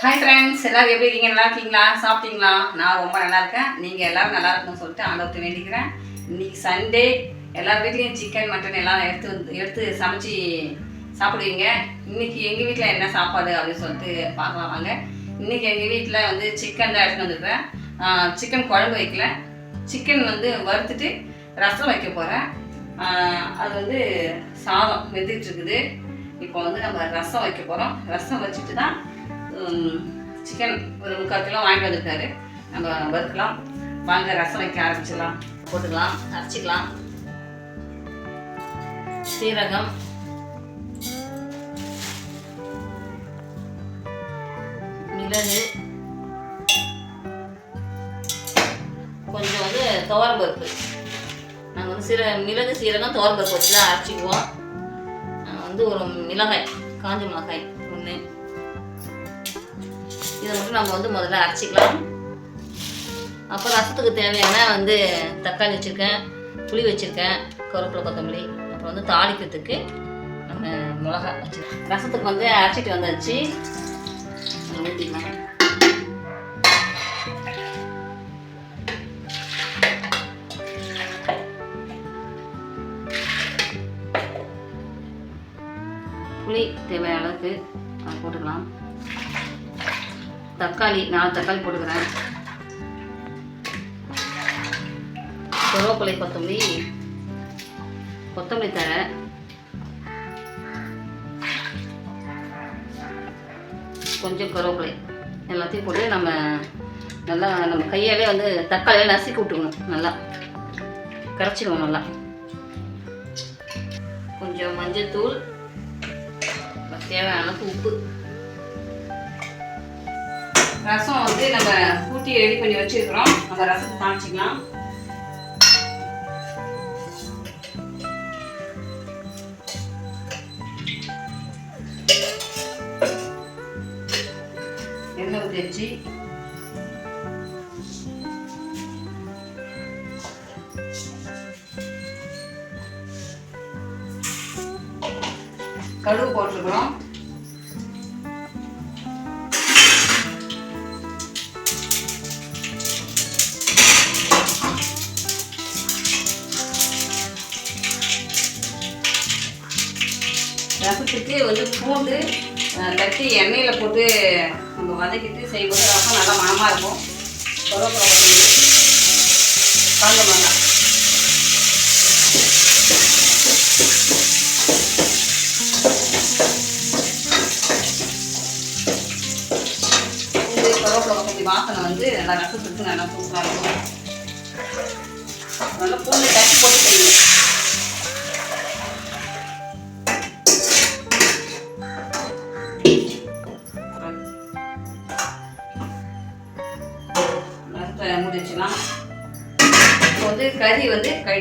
Hi friends எல்லோரும் எப்படி இருக்கீங்க? நல்லா இருக்கீங்களா? சாப்பிட்டீங்களா? நான் ரொம்ப நல்லா இருக்கேன். நீங்கள் எல்லாரும் நல்லா இருக்கும்னு சொல்லிட்டு ஆண்டவத்தை வேண்டிக்கிறேன். இன்னைக்கு சண்டே எல்லார் வீட்லேயும் சிக்கன் மட்டன் எல்லாம் எடுத்து வந்து எடுத்து சமைச்சு சாப்பிடுவீங்க. இன்னைக்கு எங்கள் வீட்டில் என்ன சாப்பாடு அப்படின்னு சொல்லிட்டு பார்க்கலாம் வாங்க. இன்னைக்கு எங்கள் வீட்டில் வந்து சிக்கன் தான் எடுத்து வந்துருக்கேன் சிக்கன் குழம்பு வைக்கல. சிக்கன் வந்து வறுத்துட்டு ரசம் வைக்க போகிறேன் அது வந்து சாதம் வெந்துட்டு இருக்குது. இப்போ வந்து நம்ம ரசம் வைக்க போகிறோம் ரசம் வச்சுட்டு தான் சிக்கன் ஒரு முக்கால் கிலோ வாங்கிட்டு வந்துருக்காரு. நம்ம வறுக்கலாம். வாங்க ரசம் வைக்க ஆரம்பிச்சிடலாம். போட்டுக்கலாம் அரைச்சிக்கலாம். சீரகம். மிளகு. கொஞ்சம் வந்து துவரம்பருப்பு நாங்கள் வந்து சீர மிளகு சீரகம் துவரம்பருப்பு வச்சு தான் அரைச்சிக்குவோம். வந்து ஒரு மிளகாய் காஞ்ச மிளகாய். இதை மட்டும் நம்ம வந்து முதல்ல அரைச்சிக்கலாம். அப்புறம் ரசத்துக்கு தேவையான வந்து தக்காளி வச்சுருக்கேன் புளி வச்சுருக்கேன் கருவேப்பிலை கொத்தமல்லி. அப்புறம் வந்து தாளிக்கிறதுக்கு நம்ம மிளகா வச்சுருக்கேன் ரசத்துக்கு வந்து அரைச்சிட்டு வந்தாச்சு. அதை ஊற்றிக்கலாம் புளி தேவையான அளவுக்கு போட்டுக்கலாம். தக்காளி நாலு தக்காளி போட்டுக்கிறேன். கருவேப்பிலை கொத்தமல்லி கொத்தமல்லி தழை. கொஞ்சம் கருவேப்பிலை. எல்லாத்தையும் போட்டு நம்ம நல்லா நம்ம கையாலே வந்து தக்காளியை நசுக்கி விட்டுக்கணும். நல்லா. கரைச்சிக்கணும் நல்லா. கொஞ்சம் மஞ்சள் தேவையான அளவுக்கு உப்பு. ரசம் வந்து நம்ம கூட்டி ரெடி பண்ணி வச்சிருக்கிறோம். நம்ம ரசத்தை காமிச்சிக்கலாம் எண்ணெய் ஊற்றி வச்சு கடுகு போட்டுருக்குறோம் பூண்டு தட்டி எண்ணெயில் போட்டு நம்ம வதக்கிட்டு செய்யும்போது ரசம் நல்லா மணமாக இருக்கும். கருவேப்பிலை காஞ்ச மிளகாய் பூண்டு கருவேப்பிலை கொத்தமல்லி வாசனை வந்து நல்லா ரசத்துக்கு நல்லா சூப்பராக இருக்கும். நல்லா பூண்டு தட்டி போட்டு செய்யணும்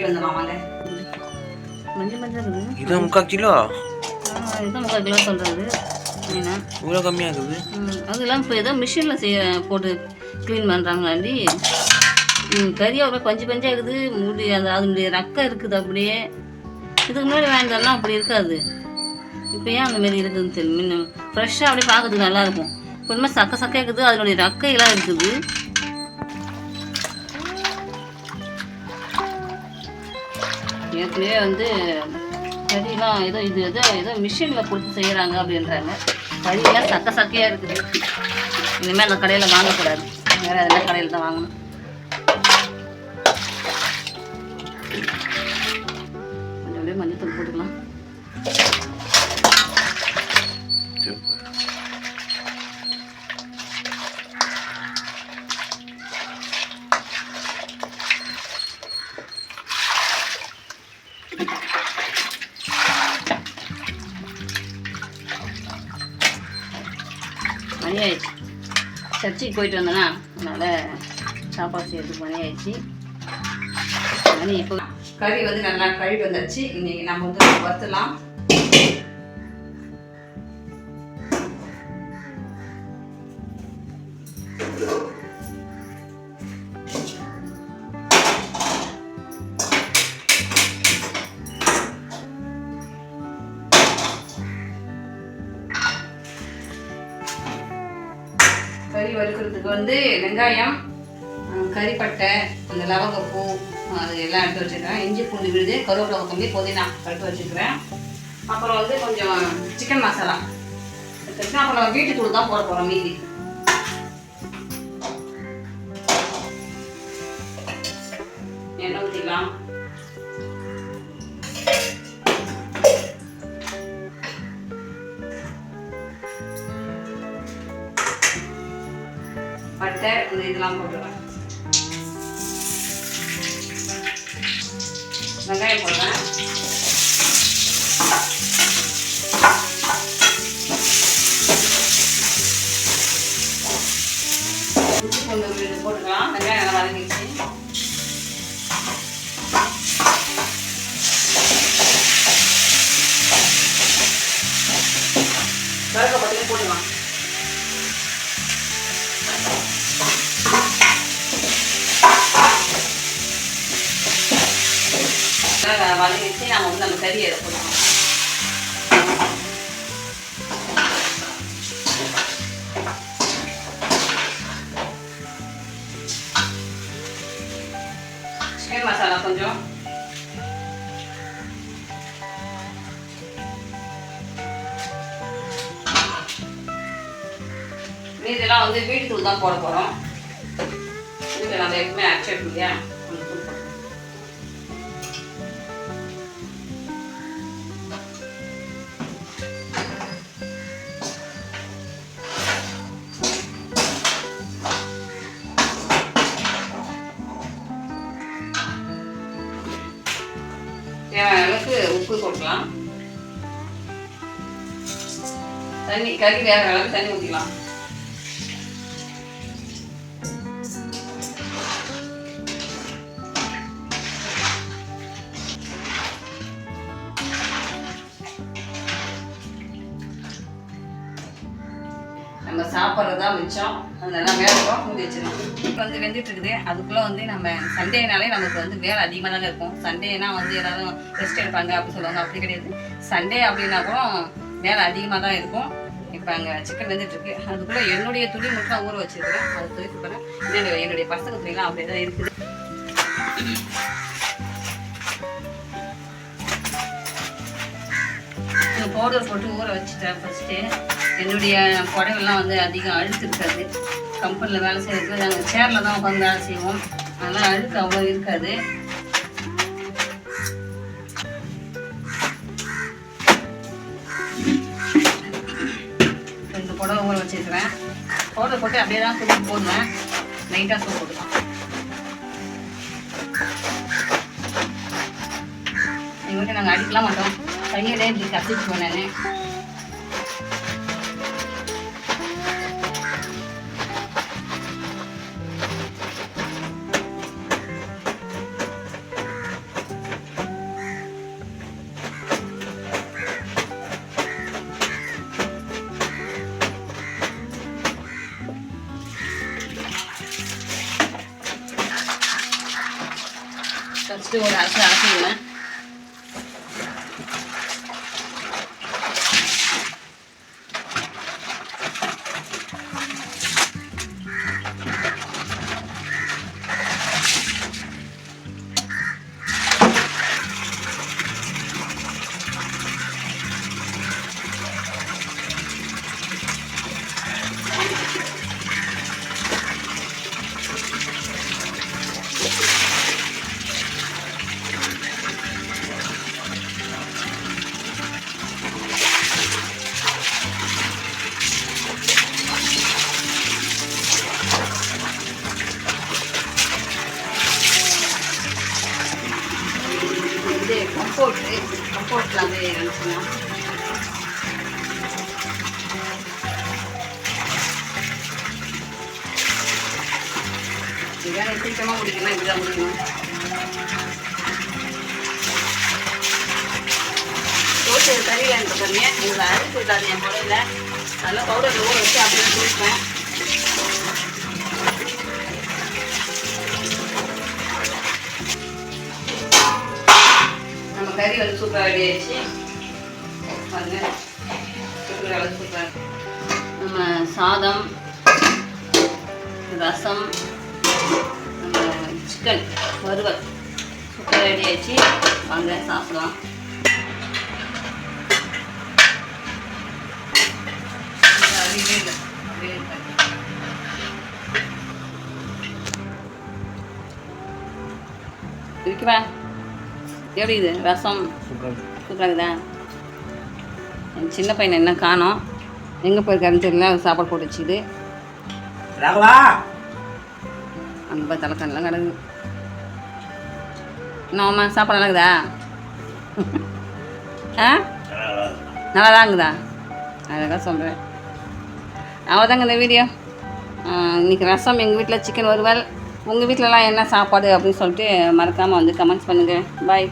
வந்து கழிட்டு வந்துடலாம் வாங்க மஞ்சள் மஞ்சள் இருக்குது இது முக்கால் கிலோ? முக்கால் கிலோ சொல்கிறது மீனா இவ்வளோ கம்மியாக இருக்குது? அதெல்லாம் இப்போ ஏதோ மிஷினில் செய்ய போட்டு க்ளீன் பண்ணுறாங்களாண்டி கறி அவ்வளோ பஞ்சு பஞ்சா இருக்குது. முடி அந்த அதனுடைய ரக்கம் இருக்குது அப்படியே. இதுக்கு முன்னாடி வாங்கிட்டோம்னா அப்படி இருக்காது. இப்போ ஏன் அந்த மாதிரி இருக்குதுன்னு தெரியும் முன்ன ஃப்ரெஷ்ஷாக அப்படியே பார்க்கறதுக்கு நல்லா இருக்கும். இப்போ சக்க சக்கையாக இருக்குது. அதனுடைய ரக்கையெல்லாம் இருக்குது. ஏற்கனவே வந்து கறியெல்லாம் ஏதோ இது ஏதோ ஏதோ மிஷினில் கொடுத்து செய்கிறாங்க அப்படின்றாங்க. கறியெல்லாம் சக்க சக்கையாக இருக்குது. இனிமேல் அந்த கடையில் வாங்கக்கூடாது. வேறு எதனா கடையில் தான் வாங்கணும். கொஞ்சம் அப்படியே மஞ்சத்தூள் போட்டுக்கலாம். மணி ஆயிடுச்சு சர்ச்சுக்கு போயிட்டு வந்தேன்னா அதனால் சாப்பாடு செய்யறதுக்கு மணி ஆயிடுச்சு மணி இப்போ கறி வந்து நல்லா கழுவி வந்தாச்சு. இன்னைக்கு நம்ம வந்து வறுத்தலாம். அதுக்கு வந்து வெங்காயம் கறிப்பட்டை அந்த லவங்கப்பூ அது எல்லாம் எடுத்து வச்சுருக்கேன் இஞ்சி பூண்டு விழுது கருவேப்பிலை கொத்தமல்லி புதினா எடுத்து வச்சுருக்கிறேன் அப்புறம் வந்து கொஞ்சம் சிக்கன் மசாலா எடுத்து வச்சுருக்கேன். அப்புறம் நம்ம தான் போட போகிறோம் மீதி. பட்டை இந்த இதெல்லாம் போட்டுருவேன். வெங்காயம் போடுறேன். இஞ்சி பூண்டு போட்டுக்கலாம். வெங்காயம் நல்லா வதங்கிடுச்சு. வச்சு நம்ம வந்து நம்ம கறி அதை சிக்கன் மசாலா கொஞ்சம். மீதெல்லாம் வந்து வீட்டு தூள் தான் போட போகிறோம் இதுக்கு நம்ம எப்பவுமே அரைச்சி இல்லையா? தேவையான அளவுக்கு உப்பு போட்டுக்கலாம். தண்ணி கறி வேற அளவுக்கு தண்ணி ஊற்றிக்கலாம் நம்ம சாப்பிட்றது தான் மிச்சம் அதெல்லாம் வேலை மூடி வச்சிருக்கோம் இப்போ வந்து வெந்துட்டு இருக்குது அதுக்குள்ளே வந்து நம்ம சண்டேனாலே நமக்கு வந்து வேலை அதிகமாக தாங்க இருக்கும். சண்டேனா வந்து எல்லாரும் ரெஸ்ட் எடுப்பாங்க அப்படின்னு சொல்லுவாங்க. அப்படி கிடையாது. சண்டே அப்படின்னா கூட வேலை அதிகமாக தான் இருக்கும். இப்போ அங்கே சிக்கன் வெந்துட்டு இருக்கு அதுக்குள்ளே என்னுடைய துணி மட்டும் நான் ஊற வச்சிருக்கிறேன். அது துணி போகிறேன் என்னுடைய என்னுடைய பசங்க துணிலாம் அப்படியே தான் இருக்குது. பவுடர் போட்டு ஊற வச்சுட்டேன் ஃபஸ்ட்டு என்னுடைய புடவெல்லாம் வந்து அதிகம் அழுக்கு இருக்காது கம்பெனியில் வேலை செய்கிறது நாங்கள் சேரில் தான் உட்காந்து வேலை செய்வோம். அதனால் அழுக்கு அவ்வளோ இருக்காது. ரெண்டு புடவை ஊற வச்சுருக்கிறேன். பவுடர் போட்டு அப்படியே தான் துணி போடுவேன். லைட்டாக சூப் போட்டுக்கலாம். எங்கள் நாங்கள் அடிக்கலாம் மாட்டோம். கையிலே இப்படி கற்றுக்குவோம் நான் ஃபஸ்ட்டு ஒரு அரைச்சி அரைச்சிடுவேன் கம்போட்டில் வந்து நினச்சிக்கலாம் பிரியாணி சீக்கிரமாக முடிக்கணும். இப்படி தான் முடிக்கணும் தோசை சரியில்லைன்ற பாருங்க. நீங்கள் அரிசி விடாது என் முறையில் நல்லா பவுடர் ஊற வச்சு அப்படியே குடிப்பேன் கறி வந்து சூப்பராக ரெடி ஆயிடுச்சு. பாருங்க. சூப்பராக அளவு சூப்பராக நம்ம சாதம் ரசம் சிக்கன் வறுவல். சூப்பர் ரெடி ஆயிடுச்சு. வாங்க சாப்பிடலாம். அறிவே இல்லை. அப்படியே இருக்கு. இருக்குவா எப்படி இது ரசம்? சூப்பராக இருக்குதா? என் சின்ன பையனை என்ன காணோம்? எங்கே போயிருக்காருன்னு தெரியல அவர் சாப்பாடு போட்டு ராகவா? அந்த தலைக்கண்ணெலாம் கிடக்குது என்னம்மா சாப்பாடு நல்லா இருக்குதா? ஆ? நல்லா தான் இருக்குதா? அழகாக சொல்கிறேன் அவ்வளோதாங்க இந்த வீடியோ. இன்றைக்கி ரசம் எங்கள் வீட்டில் சிக்கன் வறுவல் உங்கள் வீட்டிலலாம் என்ன சாப்பாடு அப்படின்னு சொல்லிட்டு மறக்காமல் வந்து கமெண்ட்ஸ் பண்ணுங்கள் பாய்